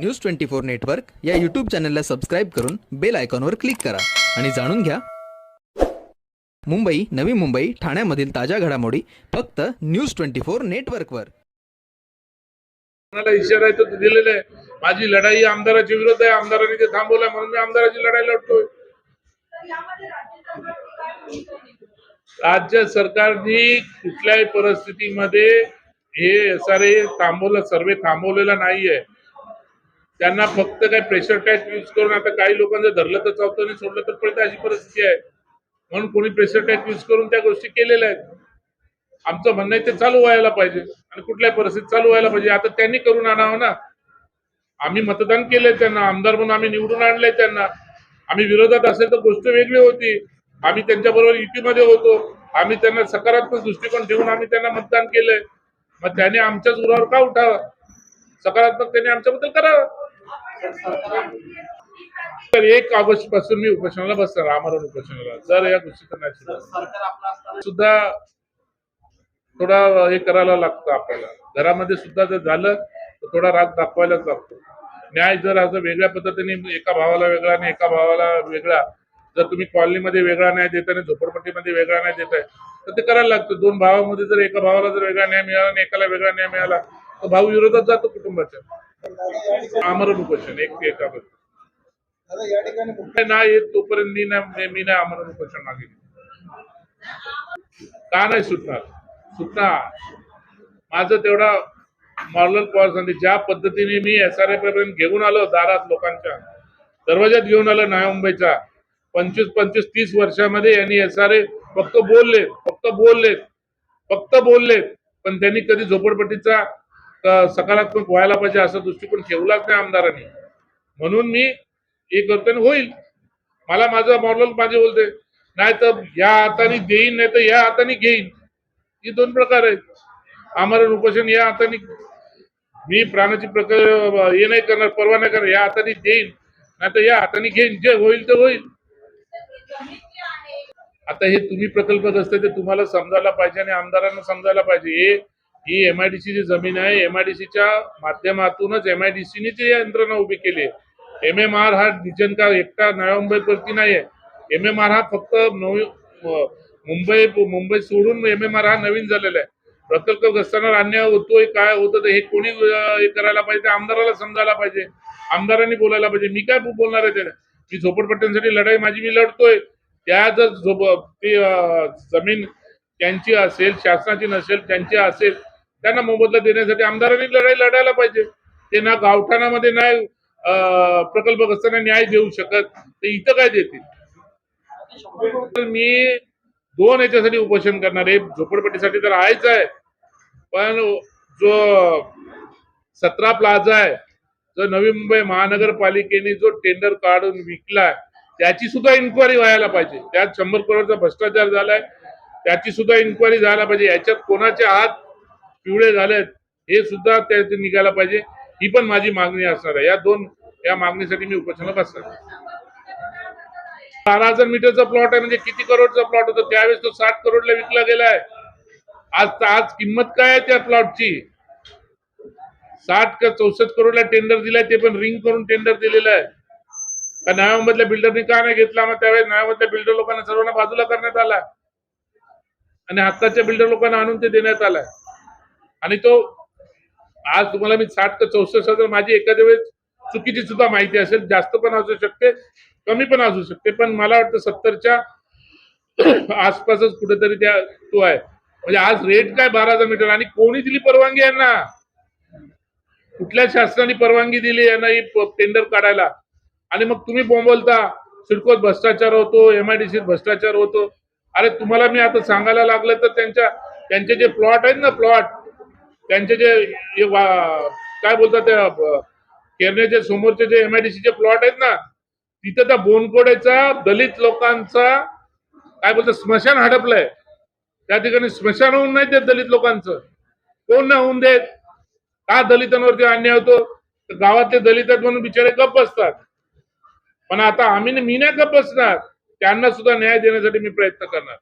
News twenty four network या YouTube चॅनलला subscribe करून बेल आयकॉनवर क्लिक करा. आणि जाणून घ्या. मुंबई नवी मुंबई ठाण्यामधील ताज्या घडामोडी फक्त न्यूज ट्वेंटी फोर नेटवर्कवर मला इशारा आहे तो दिलेला आहे. माझी लढाई आमदाराच्या विरोध आहे. आमदारांनी ते थांबवलंय म्हणून मी आमदाराची लढाई लढतोय. राज्य सरकारने कुठल्याही परिस्थितीमध्ये हे सारे थांबवलं सर्वे थांबवलेला नाहीये. त्यांना फक्त काय प्रेशर टॅक्स यूज करून आता काही लोकांचं धरलं तर चावतं आणि सोडलं तर पडतं अशी परिस्थिती आहे. म्हणून कोणी प्रेशर टॅक्स यूज करून त्या गोष्टी केलेल्या आहेत. आमचं म्हणणं आहे ते चालू व्हायला पाहिजे आणि कुठल्याही परिस्थितीत चालू व्हायला पाहिजे. आता त्यांनी करून आणावं ना. आम्ही मतदान केलंय त्यांना आमदार म्हणून आम्ही निवडून आणलंय त्यांना. आम्ही विरोधात असेल तर गोष्ट वेगळी होती. आम्ही त्यांच्याबरोबर युतीमध्ये होतो. आम्ही त्यांना सकारात्मक दृष्टिकोन ठेवून आम्ही त्यांना मतदान केलंय. मग त्याने आमच्याच उरावर का उठावं? सकारात्मक त्यांनी आमच्याबद्दल करावं? तर एक ऑगस्टपासून मी उपोषणाला बसणार आमरण उपोषणाला. जर या गोष्टी सुद्धा थोडा हे करायला लागतं आपल्याला. घरामध्ये सुद्धा जर झालं तर थोडा राग दाखवायलाच लागतो. न्याय जर असं वेगळ्या पद्धतीने एका भावाला वेगळा आणि एका भावाला वेगळा जर तुम्ही कॉलनीमध्ये वेगळा न्याय देताय आणि झोपडपट्टीमध्ये वेगळा न्याय देताय तर ते करायला लागतं. दोन भावामध्ये जर एका भावाला जर वेगळा न्याय मिळाला आणि एकाला वेगळा न्याय मिळाला तर भाऊ विरोधात जातो कुटुंबाच्या. आमरण उपोषण एक एकाबद्दल. या ठिकाणी नाही येत तोपर्यंत मी नाही मी नाही आमरण उपोषण मागेल का नाही सुटणार? सुटणार. माझं तेवढा मॉरल पॉवर संधी ज्या पद्धतीने मी एस आर पर्यंत घेऊन आलो दारात लोकांच्या दरवाज्यात घेऊन आलो नव्या मुंबईच्या पंचवीस पंचवीस तीस वर्षामध्ये यांनी एस आर ए फक्त बोललेत फक्त बोललेत फक्त बोललेत पण त्यांनी कधी झोपडपट्टीचा सकारात्मक व्हायला पाहिजे असा दृष्टिकोन ठेवलाच नाही आमदारांनी. म्हणून मी हे करतो होईल. मला माझं मॉडल माझे बोलते नाही तर या हाताने देईन नाही तर या हाताने घेईन. ही दोन प्रकार आहेत. आम्हाला उपोषण या हाताने मी प्राणाची प्रकार हे नाही करणार परवा नाही करणार या हाताने देईन. नाही तर या हाताने घेईन. जे होईल ते होईल. आता हे तुम्ही प्रकल्पग्रस्त आहे ते तुम्हाला समजायला पाहिजे आणि आमदारांना समजायला पाहिजे. हे ही एम आय डी सी जी जमीन आहे एम आय डी सीच्या माध्यमातूनच एम आयडीसीनी ती यंत्रणा उभी केली आहे. एम एम आर हा डिजन का एकटा नव्या मुंबईवरती नाही आहे एम एम आर हा फक्त नवी मुंबई मुंबई सोडून एम एम आर हा नवीन झालेला आहे. प्रकल्पग्रस्तांना अन्याय होतोय काय होतं हे कोणी हे करायला पाहिजे आमदाराला समजायला पाहिजे आमदारांनी बोलायला पाहिजे. मी काय बोलणार आहे त्याला? मी झोपडपट्ट्यांसाठी लढाई माझी मी लढतोय. त्या जर झोप ती जमीन त्यांची असेल शासनाची नसेल त्यांची असेल त्यांना मोबदला देण्यासाठी आमदारांनी लढाई लढायला पाहिजे. ते ना गावठाणामध्ये नाही प्रकल्प प्रकल्पग्रस्तांना न्याय देऊ शकत ते इथं काय देतील? मी दोन याच्यासाठी उपोषण करणार आहे. झोपडपट्टीसाठी तर आहेच आहे. पण जो सतरा प्लाझा आहे जो नवी मुंबई महानगरपालिकेने जो टेंडर काढून विकलाय त्याची सुद्धा इन्क्वायरी व्हायला पाहिजे. त्यात शंभर करोडचा भ्रष्टाचार झालाय. त्याची सुद्धा इन्क्वायरी झाला पाहिजे. याच्यात कोणाचे हात पिवळे झालेत हे सुद्धा त्यात निघायला पाहिजे. ही पण माझी मागणी असणार आहे. या दोन या मागणीसाठी मी उपोषणाला बसणार बारा हजार मीटरचा प्लॉट आहे म्हणजे किती करोडचा प्लॉट होता? त्यावेळेस तो साठ करोडला विकला गेलाय आज आज किंमत काय आहे त्या प्लॉटची? साठ का चौसष्ट करोडला टेंडर दिलाय ते पण रिंग करून टेंडर दिलेलं आहे. का नव्यामधल्या बिल्डरनी का नाही घेतला? मग त्यावेळेस नव्यामधल्या बिल्डर लोकांना सर्वांना बाजूला करण्यात आला. आणि आत्ताच्या बिल्डर लोकांना आणून ते देण्यात आलाय. आणि तो आज तुम्हाला मी साठ ते चौसष्ट हजार माझी एखाद्या वेळेस चुकीची सुद्धा माहिती असेल जास्त पण असू शकते कमी पण असू शकते पण मला वाटतं सत्तरच्या आसपासच कुठेतरी त्या तो आहे. म्हणजे आज रेट काय बारा हजार मीटर आणि कोणी दिली परवानगी यांना? कुठल्या शासनाने परवानगी दिली यांना ही टेंडर काढायला? आणि मग तुम्ही बोंबलता सिडकोत भ्रष्टाचार होतो एमआयडीसीत भ्रष्टाचार होतो. अरे तुम्हाला मी आता सांगायला लागलं तर त्यांच्या त्यांचे जे प्लॉट आहेत ना प्लॉट त्यांचे जे वा- काय बोलतात ते ब- समोरचे जे एमआयडीसीचे प्लॉट आहेत ना तिथं त्या बोनकोडेचा दलित लोकांचा काय बोलतात स्मशान हडपलंय. त्या ठिकाणी स्मशान होऊन नाही देत दलित लोकांचं. कोण नाही होऊन देत. का दलितांवरती अन्याय होतो? तर गावातले दलित आहेत म्हणून बिचारे गप्प बसतात पण आता आम्ही मी नाही गप्प बसणार त्यांना सुद्धा न्याय देण्यासाठी मी प्रयत्न करणार.